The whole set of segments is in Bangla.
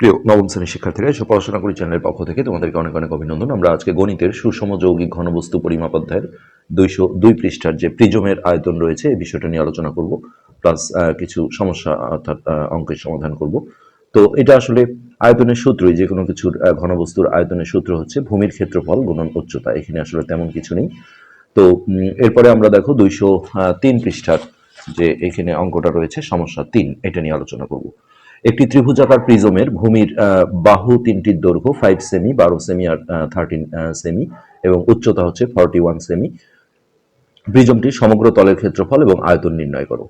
প্রিয় নবম শ্রেণির শিক্ষার্থীরা, এসব পড়াশোনা করি চ্যানেলের পক্ষ থেকে তোমাদেরকে অনেক অনেক অভিনন্দন। আমরা আজকে গণিতের সুষম যৌগিক ঘনবস্তু পরিমাপ অধ্যায়ের দুইশো দুই পৃষ্ঠার যে প্রিজমের আয়তন রয়েছে, এই বিষয়টা নিয়ে আলোচনা করব প্লাস কিছু সমস্যা, অর্থাৎ অঙ্কের সমাধান করব। তো এটা আসলে আয়তনের সূত্রই যে কোনো কিছুর ঘনবস্তুর আয়তনের সূত্র হচ্ছে ভূমির ক্ষেত্রফল গুণন উচ্চতা, এখানে আসলে তেমন কিছু নেই। তো এরপরে আমরা দেখো দুইশো তিন পৃষ্ঠার যে এখানে অঙ্কটা রয়েছে, সমস্যা তিন, এটা নিয়ে আলোচনা করব। একটি ত্রিভুজাকার প্রিজমের ভূমির বাহু তিনটির দৈর্ঘ্য ফাইভ সেমি বারো সেমি আর থার্টিন সেমি এবং উচ্চতা হচ্ছে ফর্টি ওয়ান সেমি প্রিজমটির সমগ্র তলের ক্ষেত্রফল এবং আয়তন নির্ণয় করো।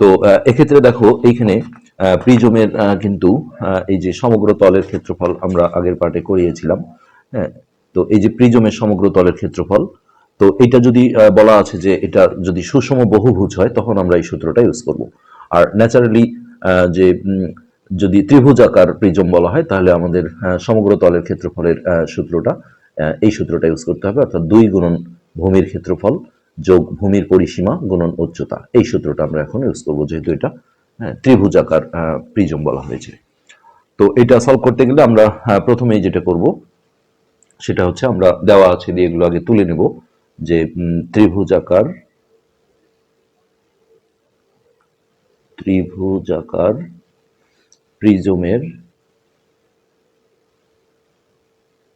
তো এক্ষেত্রে দেখো এইখানে প্রিজমের কিন্তু এই যে সমগ্র তলের ক্ষেত্রফল আমরা আগের পার্টে করিয়েছিলাম হ্যাঁ তো এই যে প্রিজমের সমগ্র তলের ক্ষেত্রফল, তো এটা যদি বলা আছে যে এটা যদি সুষম বহুভুজ হয়, তখন আমরা এই সূত্রটা ইউজ করব। আর ন্যাচারালি যে যদি ত্রিভুজাকার প্রিজম বলা হয় তাহলে আমাদের সমগ্র তলের ক্ষেত্রফলের সূত্রটা এই সূত্রটা ইউজ করতে হবে অর্থাৎ দুই গুণন ভূমির ক্ষেত্রফল যোগ ভূমির পরিসীমা গুণন উচ্চতা। এই সূত্রটা আমরা এখন ইউজ করব যেহেতু এটা হ্যাঁ, ত্রিভুজাকার প্রিজম বলা হয়েছে। তো এটা সলভ করতে গেলে আমরা প্রথমেই যেটা করব সেটা হচ্ছে আমরা দেওয়া আছে দিয়ে এগুলো আগে তুলে নেব যে ত্রিভুজাকার ত্রিভুজাকার প্রিজমের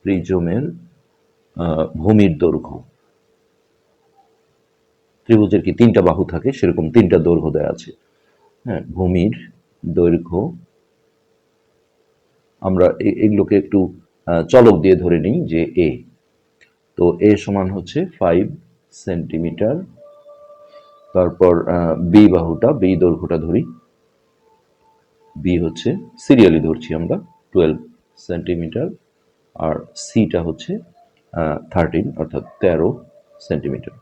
প্রিজমের ভূমির দৈর্ঘ্য। ত্রিভুজের কি তিনটা বাহু থাকে? সেরকম তিনটা দৈর্ঘ্য দেওয়া আছে। হ্যাঁ ভূমির দৈর্ঘ্য। আমরা এগুলোকে একটু চলক দিয়ে ধরে নিই যে এ। তো এ সমান হচ্ছে ফাইভ সেন্টিমিটার তারপর বি বাহুটা, বি দৈর্ঘ্যটা ধরি। বি হচ্ছে, সিরিয়ালি ধরছি আমরা টুয়েলভ সেন্টিমিটার আর সিটা হচ্ছে থার্টিন অর্থাৎ তেরো সেন্টিমিটার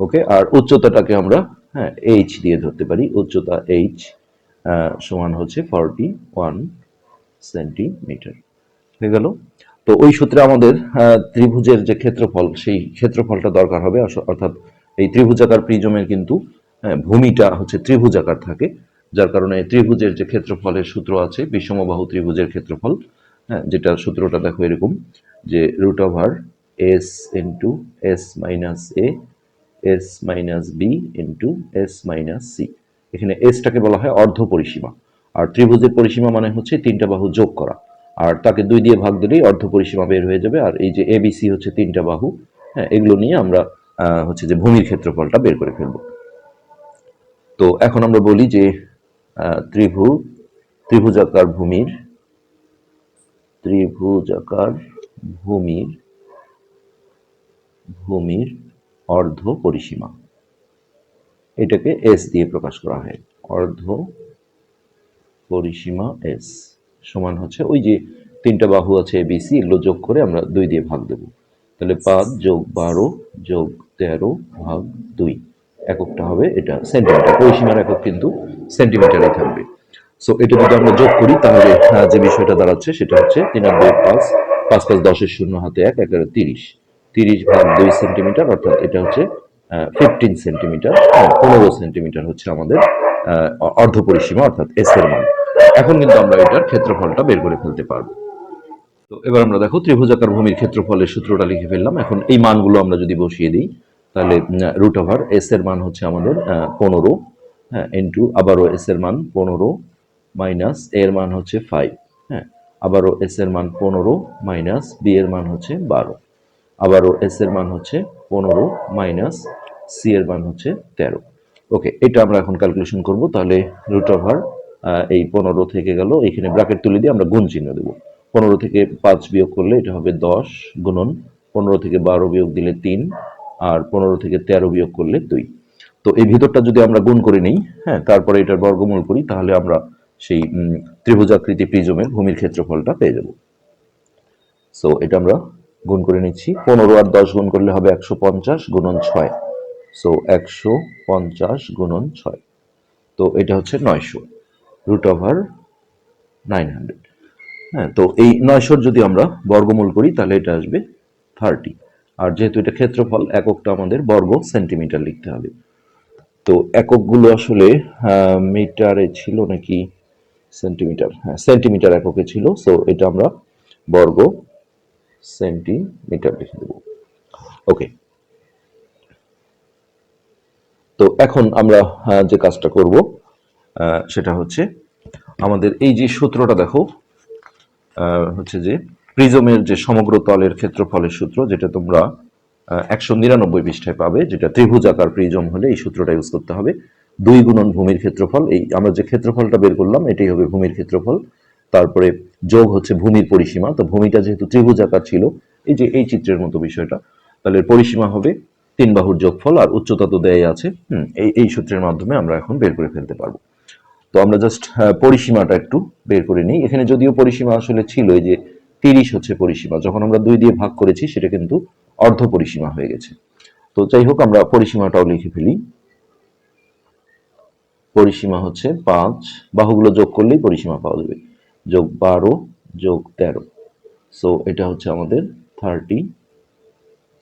ওকে আর উচ্চতাটাকে আমরা হ্যাঁ এইচ দিয়ে ধরতে পারি। উচ্চতা এইচ সমান হচ্ছে ফর্টি ওয়ান সেন্টিমিটার হয়ে গেল? তো ওই সূত্রে আমাদের ত্রিভুজের যে ক্ষেত্রফল, সেই ক্ষেত্রফলটা দরকার হবে অর্থাৎ এই ত্রিভুজাকার প্রিজমের কিন্তু হ্যাঁ, ভূমিটা হচ্ছে ত্রিভুজাকার থাকে যার কারণে ত্রিভুজের যে ক্ষেত্রফলের সূত্র আছে বিষমবাহু ত্রিভুজের ক্ষেত্রফল হ্যাঁ যেটা সূত্রটা দেখো এরকম যে root over S into S minus A S minus B into S minus C এখানে এসটাকে বলা হয় অর্ধ পরিসীমা আর ত্রিভুজের পরিসীমা মানে হচ্ছে তিনটা বাহু যোগ করা আর তাকে দুই দিয়ে ভাগ দিলেই অর্ধ পরিসীমা বের হয়ে যাবে আর এই যে এবিসি হচ্ছে তিনটা বাহু হ্যাঁ এগুলো নিয়ে আমরা হচ্ছে যে ভূমির ক্ষেত্রফলটা বের করে ফেলব। তো এখন আমরা বলি যে ত্রিভু, ত্রিভুজাকার ভূমির ত্রিভুজাকার ভূমির ভূমির অর্ধ পরিসীমা। এটাকে এস দিয়ে প্রকাশ করা হয়। অর্ধ পরিসীমা এস সমান হচ্ছে ওই যে তিনটা বাহু আছে এবিসি এগুলো যোগ করে আমরা দুই দিয়ে ভাগ দেব। তাহলে পাঁচ যোগ বারো যোগ তেরো ভাগ দুই এককটা হবে এটা সেন্টিমিটার পরিসীমার একক কিন্তু সেন্টিমিটারে থাকবে। সো এটা যদি আমরা যোগ করি তাহলে আহ, যে বিষয়টা দাঁড়াচ্ছে সেটা হচ্ছে তিন পাঁচ পাঁচ পাঁচ দশের শূন্য হাতে এক এগারো তিরিশ। তিরিশ ভাগ দুই সেন্টিমিটার অর্থাৎ এটা হচ্ছে ফিফটিন সেন্টিমিটার পনেরো সেন্টিমিটার হচ্ছে আমাদের আহ, অর্ধ পরিসীমা অর্থাৎ এস এর মান। এখন কিন্তু আমরা এটার ক্ষেত্রফলটা বের করে ফেলতে পারব। তো এবার আমরা দেখো, ত্রিভুজাকার ভূমির ক্ষেত্রফলের সূত্রটা লিখে ফেললাম। এখন এই মানগুলো আমরা যদি বসিয়ে দিই, তাহলে রুট ওভার এস এর মান হচ্ছে আমাদের পনেরো হ্যাঁ ইন্টু আবারও এস এর মান পনেরো মাইনাস এর মান হচ্ছে ফাইভ হ্যাঁ আবারও এস এর মান পনেরো মাইনাস বি এর মান হচ্ছে বারো, আবারও এস এর মান হচ্ছে পনেরো মাইনাস সি এর মান হচ্ছে তেরো। ওকে এটা আমরা এখন ক্যালকুলেশন করব, তাহলে রুট ওভার এই পনেরো থেকে গেল, এখানে ব্র্যাকেট তুলে দিয়ে আমরা গুণ চিহ্ন দেবো। পনেরো থেকে পাঁচ বিয়োগ করলে এটা হবে দশ গুণন পনেরো থেকে বারো বিয়োগ দিলে তিন আর পনেরো থেকে তেরো বিয়োগ করলে দুই। তো এই ভিতরটা যদি আমরা গুণ করে নিই হ্যাঁ তারপরে এটার বর্গমূল করি, তাহলে আমরা সেই ত্রিভুজাকৃতি প্রিজমের ভূমির ক্ষেত্রফলটা পেয়ে যাব। সো এটা আমরা গুণ করে নিচ্ছি। পনেরো আর দশ গুণ করলে হবে একশো পঞ্চাশ গুণন ছয়। সো একশো পঞ্চাশ গুণন ছয়। তো এটা হচ্ছে নয়শো রুট ওভার নাইন হান্ড্রেড হ্যাঁ তো এই নয়শোর যদি আমরা বর্গমূল করি, তাহলে এটা আসবে থার্টি আর যেহেতু এটা ক্ষেত্রফল, এককটা আমাদের বর্গ সেন্টিমিটার লিখতে হবে। তো এককগুলো আসলে মিটারে ছিল নাকি সেন্টিমিটার হ্যাঁ সেন্টিমিটার এককে ছিল সো এটা আমরা বর্গ সেন্টিমিটার লিখে দেব। ওকে তো এখন আমরা যে কাজটা করব সেটা হচ্ছে আমাদের এই যে সূত্রটা দেখো হচ্ছে যে প্রিজমের যে সমগ্র তলের ক্ষেত্রফলের সূত্র যেটা তোমরা একশো নিরানব্বই পৃষ্ঠায় পাবে যেটা ত্রিভুজাকার প্রিজম হলে এই সূত্রটা ইউজ করতে হবে। দুই গুণন ভূমির ক্ষেত্রফল এই আমরা যে ক্ষেত্রফলটা বের করলাম এটাই হবে ভূমির ক্ষেত্রফল। তারপরে যোগ হচ্ছে ভূমির পরিসীমা তো ভূমিটা যেহেতু ত্রিভুজাকার ছিল এই যে এই চিত্রের মতো বিষয়টা তাহলে পরিসীমা হবে তিন বাহুর যোগফল আর উচ্চতা তো দেয় আছে। হুম, এই এই সূত্রের মাধ্যমে আমরা এখন বের করে ফেলতে পারব। তো আমরা জাস্ট পরিসীমাটা একটু বের করে নিই। এখানে যদিও পরিসীমা আসলে ছিল, এই যে তিরিশ হচ্ছে পরিসীমা, যখন আমরা দুই দিয়ে ভাগ করেছি, সেটা কিন্তু অর্ধ পরিসীমা হয়ে গেছে। তো যাই হোক, আমরা পরিসীমাটাও লিখে ফেলি। পরিসীমা হচ্ছে পাঁচ, বাহুগুলো যোগ করলেই পরিসীমা পাওয়া যাবে। যোগ বারো, যোগ তেরো। সো এটা হচ্ছে আমাদের থার্টি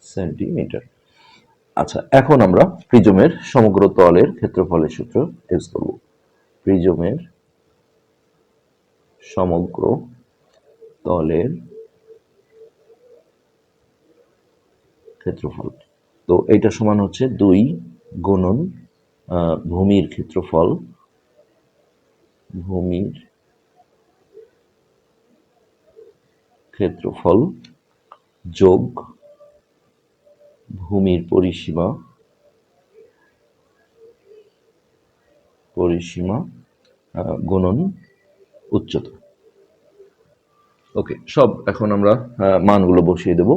সেন্টিমিটার আচ্ছা এখন আমরা প্রিজমের সমগ্র তলের ক্ষেত্রফলের সূত্র ইউজ করব। প্রিজমের সমগ্র তলের ক্ষেত্রফল। তো এটা সমান হচ্ছে দুই গুণন ভূমির ক্ষেত্রফল ভূমির ক্ষেত্রফল যোগ ভূমির পরিসীমা পরিসীমা গুণন উচ্চতা। ওকে সব এখন আমরা মানগুলো বসিয়ে দেব।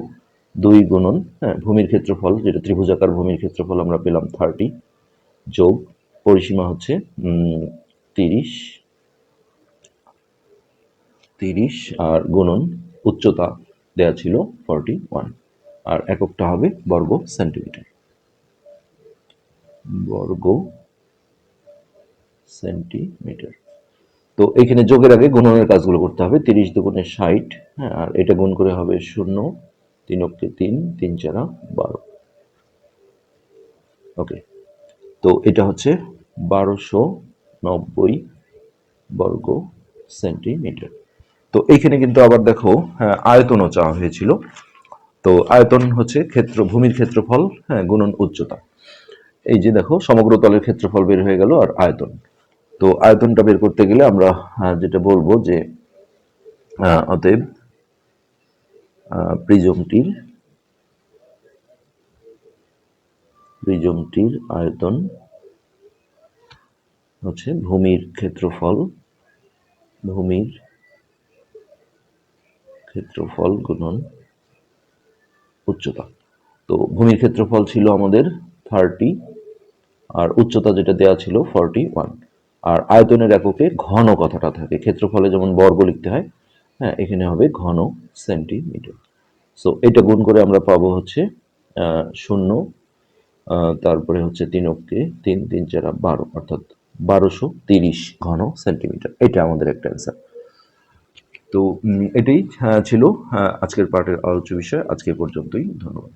দুই গুণন হ্যাঁ ভূমির ক্ষেত্রফল, যেটা ত্রিভুজাকার ভূমির ক্ষেত্রফল, আমরা পেলাম থার্টি যোগ পরিসীমা হচ্ছে তিরিশ তিরিশ, আর গুণন উচ্চতা দেয়া ছিল ফর্টি ওয়ান আর এককটা হবে বর্গ সেন্টিমিটার বর্গ সেন্টিমিটার। তো এখানে যোগের আগে গুণনের কাজগুলো করতে হবে তিরিশ দুগুণে ষাট হ্যাঁ আর এটা গুণ করে হবে শূন্য তিন অক্ষে তিন তিন চারা বারো। ওকে তো এটা হচ্ছে বারোশো নব্বই বর্গ সেন্টিমিটার। তো এইখানে কিন্তু আবার দেখো হ্যাঁ, আয়তনও চাওয়া হয়েছিল। তো আয়তন হচ্ছে ক্ষেত্র ভূমির ক্ষেত্রফল হ্যাঁ গুণন উচ্চতা। এই যে দেখো সমগ্র তলের ক্ষেত্রফল বের হয়ে গেল আর আয়তন। তো আয়তনটা বের করতে গেলে আমরা যেটা বলব যে অতএব প্রিজমটির প্রিজমটির আয়তন হচ্ছে ভূমির ক্ষেত্রফল ভূমির ক্ষেত্রফল গুণন উচ্চতা। তো ভূমির ক্ষেত্রফল ছিল আমাদের থার্টি আর উচ্চতা যেটা দেওয়া ছিল ফর্টি ওয়ান আর আয়তনের এককে ঘন কথাটা থাকে। ক্ষেত্রফলে যেমন বর্গ লিখতে হয় হ্যাঁ এখানে হবে ঘন সেন্টিমিটার। সো এটা গুণ করে আমরা পাবো হচ্ছে শূন্য তারপরে হচ্ছে তিন অক্ষে তিন তিন চারা বারো, অর্থাৎ বারোশো তিরিশ ঘন সেন্টিমিটার। এটা আমাদের একটা অ্যান্সার তো এটাই ছিল আজকের পার্টের আলোচ্য বিষয়। আজকে পর্যন্তই, ধন্যবাদ।